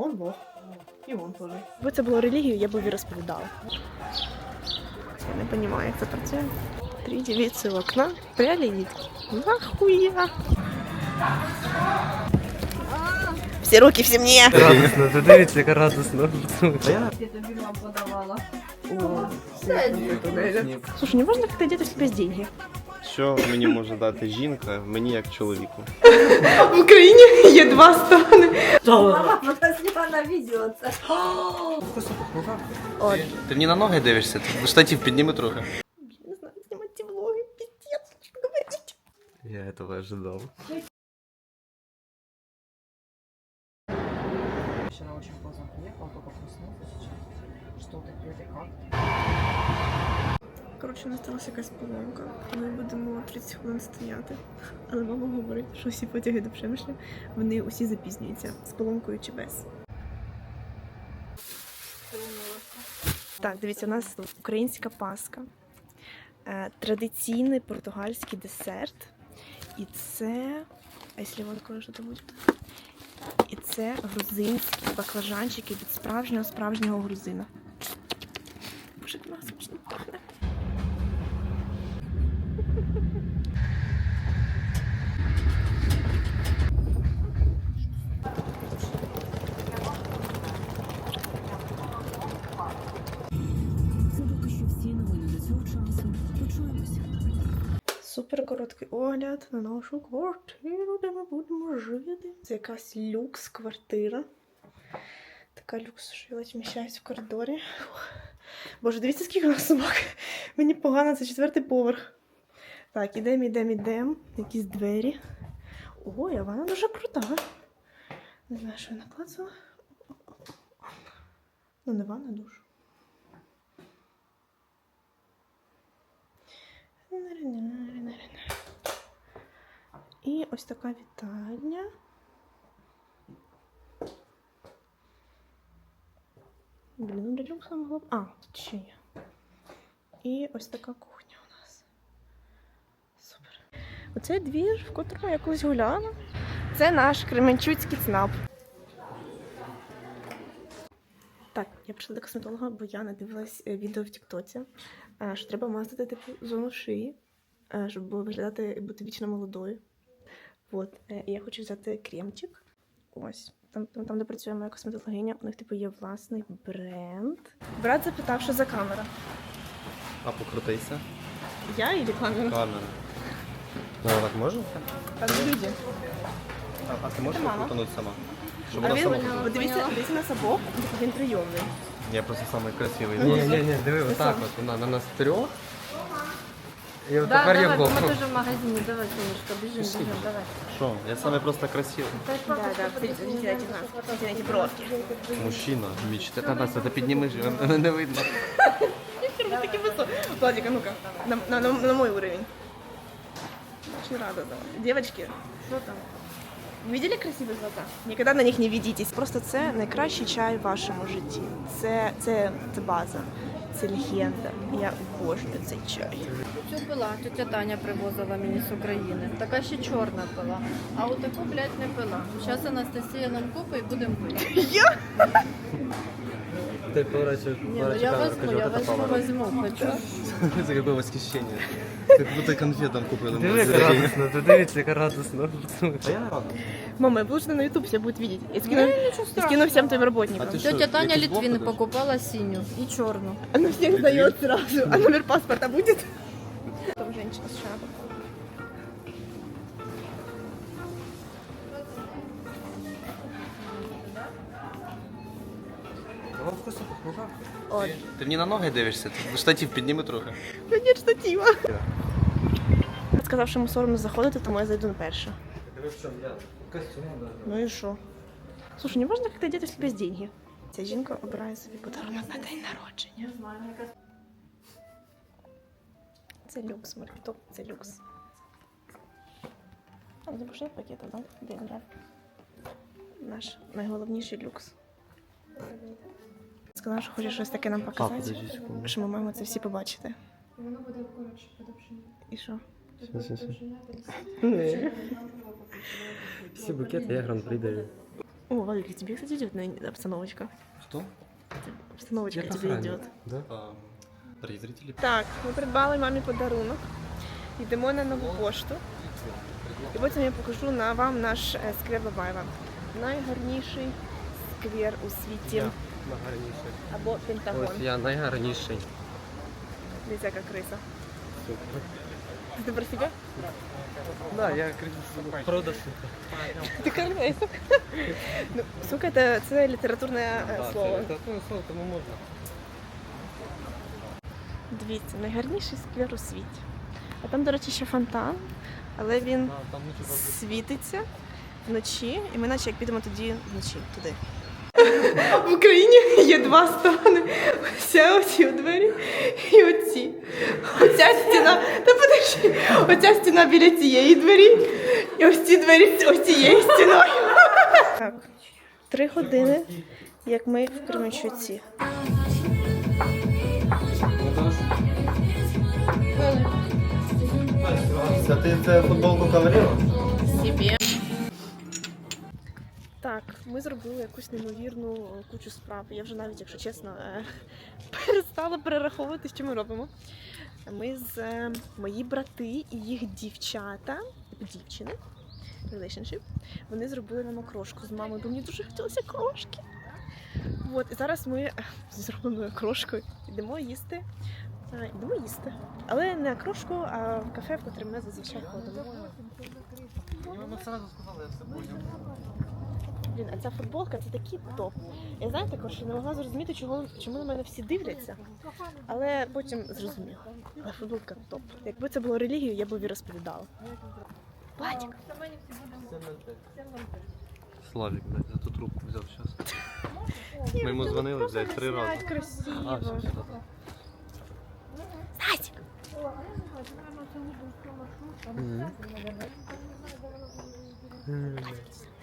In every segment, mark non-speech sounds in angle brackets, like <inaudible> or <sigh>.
Он Бог. І он теж. Якби це було релігією, я б і розповідала. Я не розумію, як це працює. Три девиці в окна пряли Нахуя? Всі руки всі мені! Радосно, ти дивіться, яка радосна. Слушай, не можна как-то одеть себе деньги? Що мені може дати жінка, мені як чоловіку? В Україні є два стани. Мама посмотрела на видео. це. От. Ти мені на ноги дивишся? Ти штатів підніми трохи. Не знаю, знімати ці влоги, піздець, що говорить. Я этого ожидал. Вчера очень поздно приехал, только проснулся сейчас. Что ты, где ты, как? Коротше, у нас сталася якась поломка. Ми будемо 30 хвилин стояти. Але мама говорить, що всі потяги до Пшемишля, вони усі запізнюються з поломкою чи без. Так, дивіться, у нас українська паска, е, традиційний португальський десерт. І це. А якщо що то буде? І це грузинські баклажанчики від справжнього справжнього грузина. Боже, воно смачно пахне. Супер короткий огляд на нашу квартиру, де ми будемо жити. Це якась люкс квартира. Така люкс, що я вміщаюсь в коридорі. Боже, дивіться, скільки у нас собак. Мені погано, це четвертий поверх. Так, ідемо, ідемо, ідемо. Якісь двері. Ой, а вона дуже крута. Не знаю, що я наклацала. Ну, не ванна, душ. І ось така вітальня. Блін, ну для люкса могла б. А, тут ще є. І ось така кухня у нас. Супер. Оце двір, в котрому я колись гуляла. Це наш кременчуцький ЦНАП. Так, я прийшла до косметолога, бо я надивилась е, відео в Тіктоці, що треба мастити типу зону шиї, щоб виглядати і бути вічно молодою. От, е, і я хочу взяти кремчик. Ось. Там, там, там, де працює моя косметологиня, у них типу є власний бренд. Брат запитав, що за камера. А покрутися? Я і камера? Камера. Ну, так можна? Там люди. А, а ти можеш Це сама? Щоб А вона він, сама. от дивіться, дивіться на собок, він прийомний. Я просто самий красивий. Ні, ні, ні, диви, отак от вона на нас трьох. І от тепер я давай, вдох. мы тоже в магазине, давай, солнышко, бежим, бежим, давай. Що? Я саме просто красивий. Да, да, смотрите, смотрите на эти нас, смотрите на эти бровки. Мужчина, мечта. Та нас це підніми, ж, мене не <laughs> видно. Вы такие высокие. Владик, а ну-ка, на, на, на, на мой уровень. Очень рада, да. Девочки, Что там? Видели красиві глаза? Ніколи на них не ведітесь. Просто це найкращий чай в вашому житті. Це, це, це база, це легенда. Я обожнюю цей чай. Цю пила, тетя Таня привозила мені з України. Така ще чорна пила. А отаку, таку, блядь, не пила. Зараз Анастасія нам купить і будемо пити. Ти поворачуєш, Ні, ну я возьму, я возьму, возьму, хочу. <laughs> Це яке восхищення. Як будто конфетам купили. Диви, яка радосна, ти дивіться, яка радосна. <laughs> А я не радий. Мама, выложено на YouTube, все будут видеть. Я скину, я скину всем твоим работникам. А ти Тетя Таня блок ходиш? покупала синю і чорну. Она всех сдает сразу. <laughs> А номер паспорта будет? Там женщина с шапкой. От. Ти мені на ноги дивишся? Ти штатів підніми трохи. Ну нет штатива. Сказав, що йому соромно заходити, тому я зайду на перше. Ну і що? Слушай, не можна як-то одіти в себе з деньги. Ця жінка обирає собі подарунок на день народження. Це люкс, маркетоп, це люкс. А не пошли пакети, да? Деньги. Наш найголовніший люкс. Сказала, що хоче щось таке нам показати. Що ми маємо це всі побачити. Воно буде коротше подовження. І що? Все, все, все. Всі букети я гран-при даю. О, Валерий, тебе, кстати, идет на обстановочка. Что? Обстановочка Я тебе идет. Да? А, Так, ми придбали мамі подарунок. Йдемо на нову пошту. І потім я покажу на вам наш е, сквер Бабаєва. Найгарніший сквер у світі. Я найгарніший. Або Пентагон. Ось я найгарніший. Дивіться, яка криса. Супер. Ти про себе? Да, я кричу, прода сука. <laughs> Ти криса. <laughs> ну, сука, це, це літературне е, слово. це літературне слово, тому можна. Дивіться, найгарніший сквер у світі. А там, до речі, ще фонтан, але він світиться вночі, і ми наче як підемо тоді вночі туди. В Україні є два сторони. Оця оці у двері і оці. Оця стіна, та подожди, оця стіна біля цієї двері, і ось ці двері з ось цією стіною. Так, три години, як ми в Кременчуці. Це ти це футболку кавалеру? Собі. Так, ми зробили якусь неймовірну е, кучу справ. Я вже навіть, якщо чесно, е, <laughs> перестала перераховувати, що ми робимо. Ми з е, мої брати і їх дівчата, дівчини, relationship, вони зробили нам окрошку з мамою, бо мені дуже хотілося крошки. От, і зараз ми зі зробленою йдемо їсти. Йдемо їсти. Але не крошку, а в кафе, в котре ми зазвичай ходимо. Ми одразу сказали, я все понял. Блін, а ця футболка це такий топ. Я знаю також, що не могла зрозуміти, чого, чому на мене всі дивляться, але потім зрозуміла. Але футболка топ. Якби це було релігією, я б її розповідала. Платік. Славік, блядь, за ту трубку взяв зараз. Ми йому дзвонили, блядь, три рази. А, все, все, все. Стасік! Високі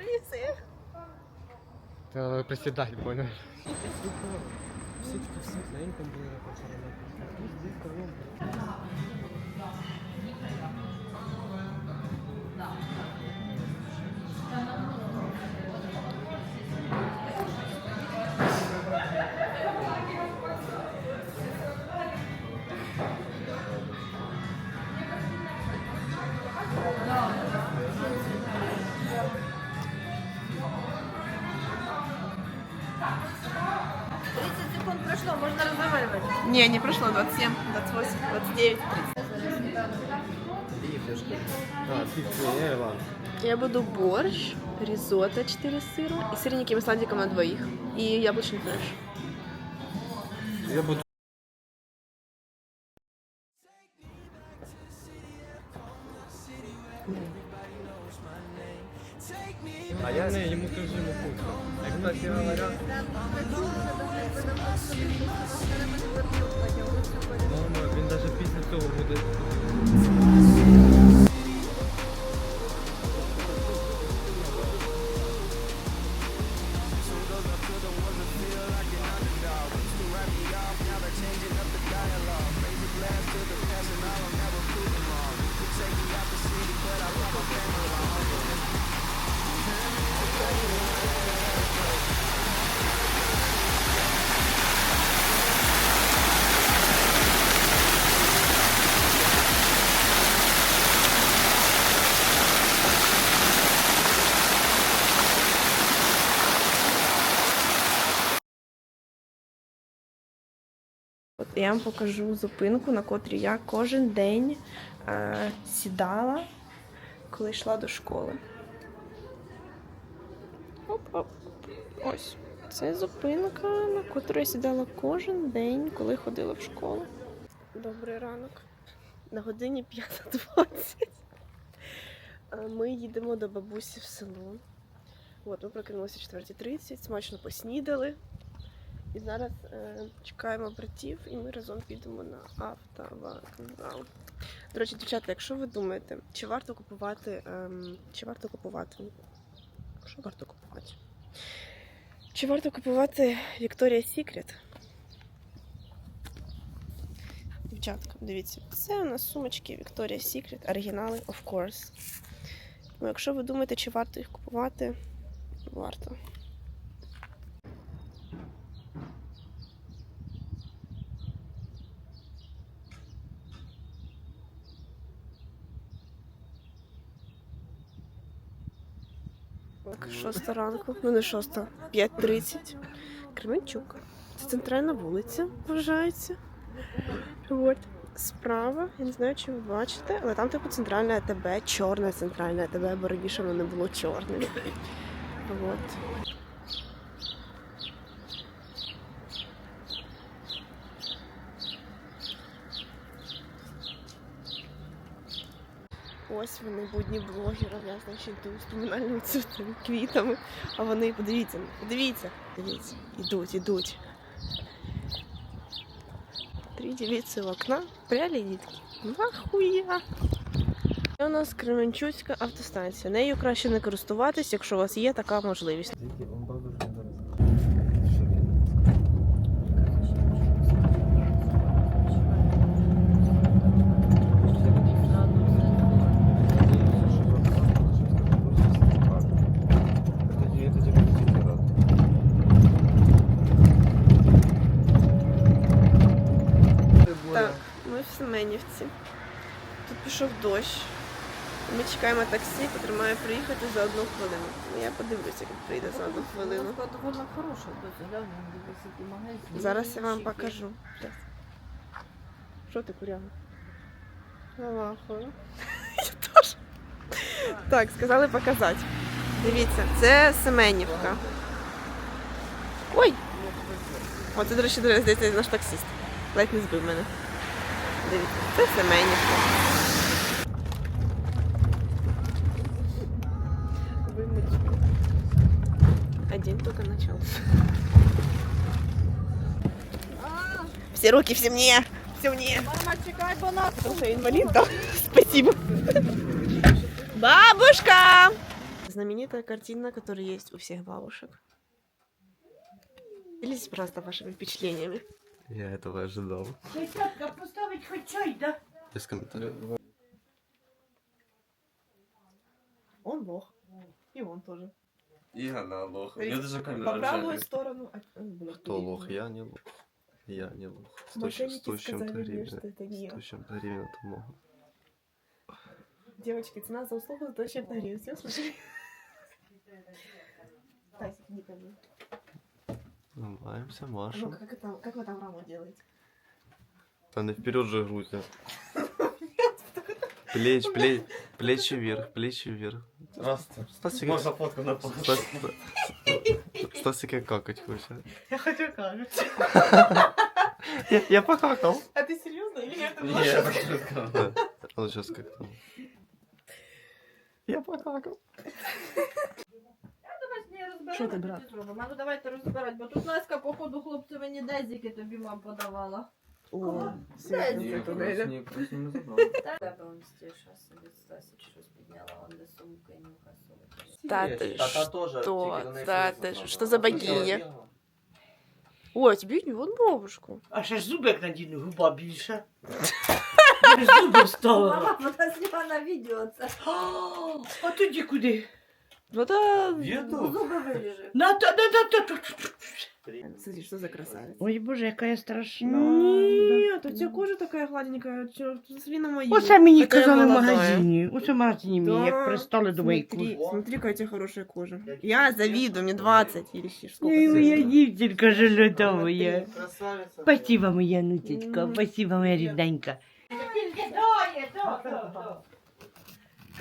криси. Треба присідати, понял? Всі такі світленько були, як секунд Не, не прошло 27, 28, 29, 30. А, пісню, я буду борщ, ризотто 4 сира и сырники с на двоих. И яблочный фреш. Я буду А я не, йому кажу, йому пусто. Як кстати говоря, Нормально, він навіть після цього буде. Я вам покажу зупинку, на котрій я кожен день е, сідала, коли йшла до школи. Оп-оп. Ось. Це зупинка, на котру я сідала кожен день, коли ходила в школу. Добрий ранок. На годині 5.20. Е, Ми їдемо до бабусі в село. От, ми прокинулися о 4.30, смачно поснідали. І зараз е, чекаємо братів, і ми разом підемо на автовокзал. До речі, дівчата, якщо ви думаєте, чи варто купувати, ем, чи варто купувати, що варто купувати? Чи варто купувати Victoria's Secret? Дівчатка, дивіться, це у нас сумочки Victoria's Secret, оригінали, of course. Ну, якщо ви думаєте, чи варто їх купувати, варто. Шоста ранку, ну не шоста, 5.30. Кременчук. Це центральна вулиця, вважається. От. Справа, я не знаю, чи ви бачите, але там типу центральне АТБ, чорне центральне АТБ, бо раніше воно не було чорним. От. Ось вони будні блогера, я значить йду з комунальними цвітами, квітами. А вони, подивіться, подивіться, дивіться, ідуть, ідуть. Три девицы в окна пряли дітки. Нахуя? Це у нас Кременчуцька автостанція. Нею краще не користуватись, якщо у вас є така можливість. Так, ми в Семенівці. Тут пішов дощ. Ми чекаємо таксі, котре має приїхати за одну хвилину. Ну, Я подивлюся, як прийде за одну хвилину. доволі хороша. Зараз я вам покажу. Що ти куряга? <laughs> Я теж. Так, сказали показати. Дивіться, це Семенівка. Ой! О, це, до речі, здається, наш таксист. Ледь не збив мене. Дивіться, це Семенівка. Начался. Все руки, все мне! Все мне! Мама, чекай, бо нас Потому что я инвалид, да? <laughs> Спасибо. Бабушка! Знаменитая картина, которая есть у всех бабушек. Делитесь, пожалуйста, вашими впечатлениями. Я этого ожидал. поставить хоч чай, да? Без комментариев. Он лох. И он тоже. И она лох. Я даже камеру По правую сторону. а, блин, Кто лох? Я не лох. Я не лох. Сто, Мошенники сто с чем-то сказали мне, гривен. что это не я. Сто с чем-то гривен это много. Девочки, цена за услугу за то, чем гривен. Все, слушай. Тайсик, не ко мне. А ну, машем. как, это, как вы там раму делаете? Да на вперед же грудь. Плеч, плеч, плечи вверх, плечи вверх. Здравствуйте. Стасик, Можно фотку на пост? Стас- Стасик, как какать хочет. Я хочу как. Я, я покакал. А ты серьезно или это Нет, Да. Он сейчас как там. Я покакал. Давай з нею розбирати, Що ти, брат? тоді зробимо. А ну давайте розбирати, бо тут Леська, походу, хлопцевині дезіки тобі мам подавала. О, все, Дай, это Ні, <laughs> туннеля. Тебе он стіша собі Стасік щось підняла, он де сумка і нюха сумка. Та ти что? Та ти що? Що за богиня? Ой, тебе не вон бабушку. А ще ж зубик надіну, губа більша. Зуби вставила. Мама, вона зняла на відео це. А тоді куди? Ну да. Ну, Зуби виріже. На та на та та Смотри, что за красавица. Ой, боже, яка я страшна. Нет, у тебя кожа такая гладенькая, чё, смотри на мою. Оце мені Какая казали в молодая. магазині. Оце в магазині мені, Да, пристали до моєї Смотри, смотри, какая у тебя хорошая кожа. Я завидую, мне 20 или сколько. Ой, моя дівчинка желюда. Красавица. Спасибо, моя нутечка, спасибо, моя рідненька. Катя, ты знаешь,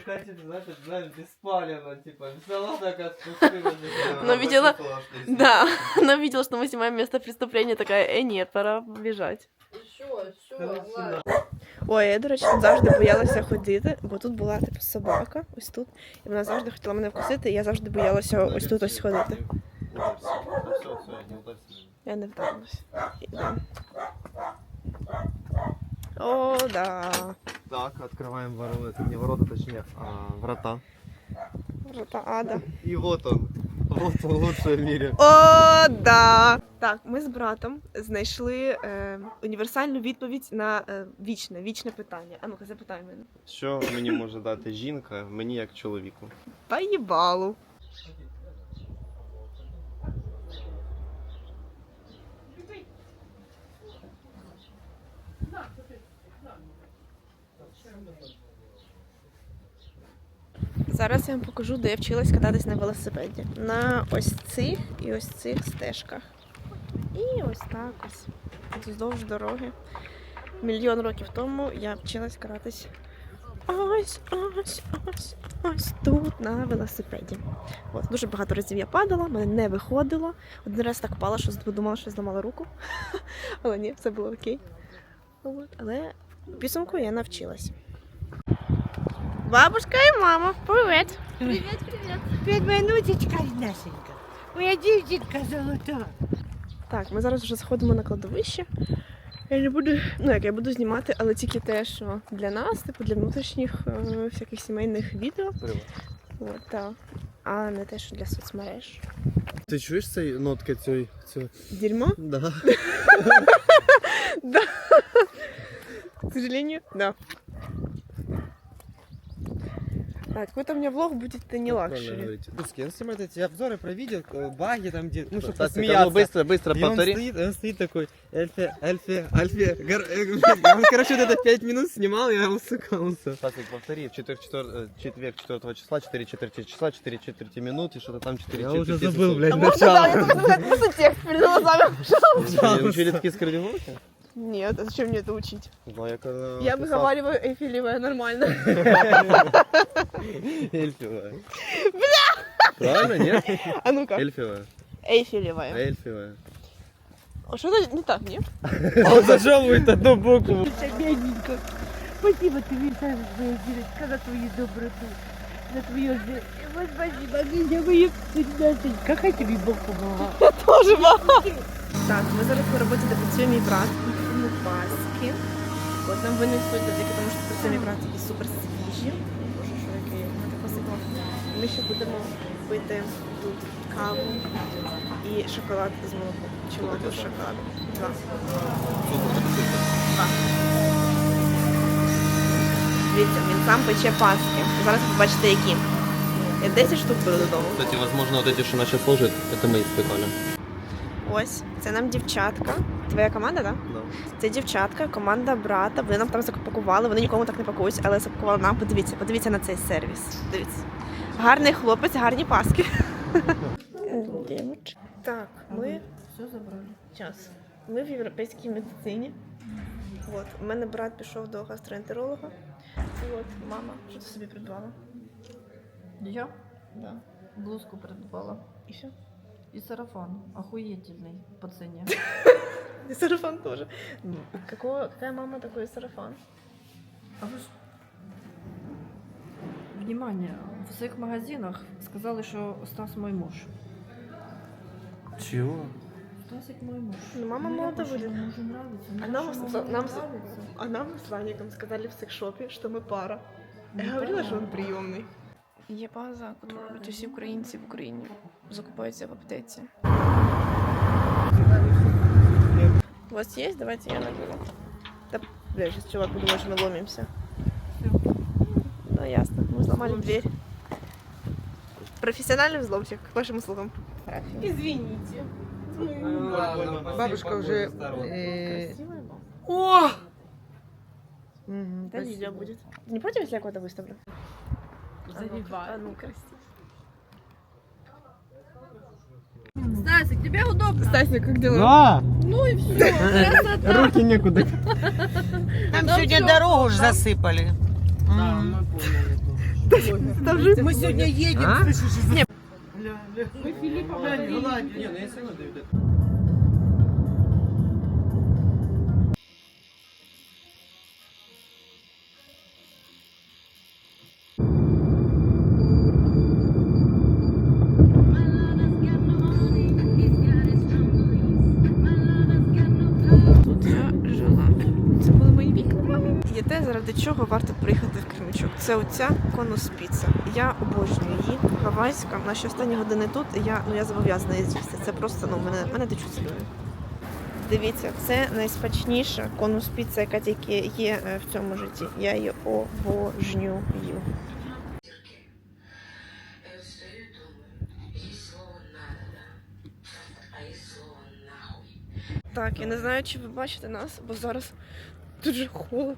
это, знаешь, беспалевно, типа, взяла такая спустилась. Но видела- Да, <laughs> она видела, что мы снимаем место преступления, такая, э, нет, пора бежать. Що, що, Влад? Ой, я, до речі, тут завжди боялася ходити, бо тут була типу собака, ось тут, і вона завжди хотіла мене вкусити, і я завжди боялася ось тут ось ходити. Я не вдалася. О, да. Так, открываем ворота. Это не ворота, точнее, а врата. Врата ада. И вот он. Вот лучшее в мире. О, да! Так, ми з братом знайшли е, універсальну відповідь на е, вічне, вічне питання. А ну-ка, запитай мене. Що мені може дати жінка, мені як чоловіку? Поїбалу. Зараз я вам покажу, де я вчилась кататись на велосипеді. На ось цих і ось цих стежках. І ось так ось. Вздовж дороги. Мільйон років тому я вчилась кататись ось, ось, ось, ось тут на велосипеді. От, дуже багато разів я падала, мене не виходило. Один раз так пала, що подумала, що зламала руку. <laughs> Але ні, все було окей. От, але в підсумку я навчилась. Бабушка і мама, привіт! Привет, моя внучечка Настенька. Моя дівчинка золота. Так, ми зараз вже заходимо на кладовище. Я не буду, ну як я буду знімати, але тільки те, що для нас, типу для внутрішніх е, всяких сімейних відео. От, так. А не те, що для соцмереж. Ти чуєш цей нотки цієї? Цього? Дерьмо? Да. <laughs> Да. К сожалению, да. Так, какой-то у меня влог будет не лакшери. Он снимает эти обзоры про видео, э, баги там где, ну, чтобы Стасик, а ну быстро, быстро И он повтори. стоит, он стоит такой, Эльфе, Эльфе, Альфе, гар- э, <laughs> он, короче, вот это 5 минут снимал, я усыкался. Стасик, повтори. В четверг, четвер- э, четверг 4 числа, 4 четверти числа, 4 четверти минуты, что-то там 4 Я четверти уже забыл, блядь, А можно, да, я просто текст перед глазами. Не учили такие скородировки? Нет, а зачем мне это учить? Ну, я когда Я писал- выговариваю эйфелевая нормально. <laughs> Эльфивая. Правильно, нет? <laughs> А ну-ка. Эльфивая. Эйфелевая. Эльфивая. А что-то не так, нет? <laughs> Он зажевывает одну букву. Бедненько. Спасибо тебе, Саша, моя девочка, за твою доброту. За твое же... Вот спасибо, меня моя Настенька, хай тобі Бог помогал. Тоже мама. Так, ми зараз на роботі, де працює мій брат. Ми паски. От нам винесуть завдяки тому, що працює мій брат такі супер свіжі. Боже, що який я так посипала. Ми ще будемо пити тут каву і шоколад з молоком. Чи молоко з шоколадом. Два. Два. Дивіться, він сам пече паски. Зараз ви побачите які. Я 10 штук беру додому. Кстати, возможно, вот эти, что начал служить, это мы испекали. Ось, це нам дівчатка. Твоя команда, так? Да. Це дівчатка, команда брата. Вони нам там запакували, вони нікому так не пакують, але запакували нам. Подивіться, подивіться на цей сервіс. Дивіться. Гарний хлопець, гарні паски. Так, ми Все забрали. час. Ми в європейській медицині. От, у мене брат пішов до гастроентеролога. І от, мама, що ти собі придбала? Я Да. блузку придбала. І все. И сарафан. Охуительный по цене. <laughs> И сарафан тоже. Какого, какая мама, такой сарафан? А ж... Внимание, в своих магазинах сказали, що Стас мой муж. Чего? Стасик мой муж. Ну, мама я молода будет. Мужу нравится. А ну, нам, с- нам с- А нам с Ваником сказали в секшопе, что мы пара. Ну, Я говорила, да. що він прийомний. Є база, яку роблять усі українці в Україні. Закупаються в аптеці. У вас є? Давайте я наберу. Да, бля, сейчас чувак подумает, что мы ломимся. Ну, ясно. Мы сломали дверь. Профессиональный взломщик, к вашим услугам. Извините. Бабушка уже... Красивая мама. О! Да, видео будет. Не против, если я кого-то выставлю? Заливай. А ну, красиво. Стасик, тебе удобно? Стасик, как дела? А! Ну и все. Красота. <laughs> Руки некуда. Там Там сегодня всё. дорогу ж засыпали. М. Там же... Мы сегодня едем, А? слышишь, из- Тут я жила. Це були мої вікна. Є Заради чого варто приїхати в Кременчук. Це оця конус піца. Я обожнюю її. Гавайська. Наші останні години тут. Я ну я зобов'язана її з'їсти. Це просто ну мене мене течуть сльози. Дивіться, це найсмачніша конус піца, яка тільки є е, в цьому житті. Я її обожнюю. Так, я не знаю, чи ви бачите нас, бо зараз дуже холодно.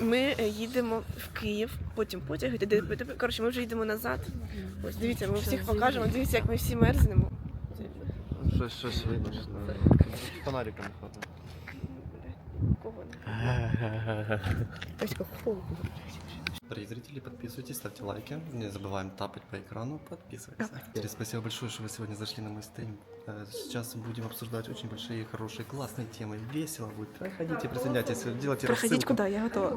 Ми е, їдемо в Київ, потім потяг. іде- іде- іде- Коротше, ми вже йдемо назад. Ось дивіться, ми всіх покажемо. Дивіться, як ми всі мерзнемо. Щось, щось видно. Фонариком хватає. Кого не? Ось холодно. Дорогие зрители, подписывайтесь, ставьте лайки. Не забываем тапать по экрану, подписывайтесь. Спасибо большое, что вы сегодня зашли на мой стрим. Э, Сейчас будем обсуждать очень большие, хорошие, классные темы. Весело будет. Проходите, присоединяйтесь, делайте Проходіть рассылку. куди, я готова.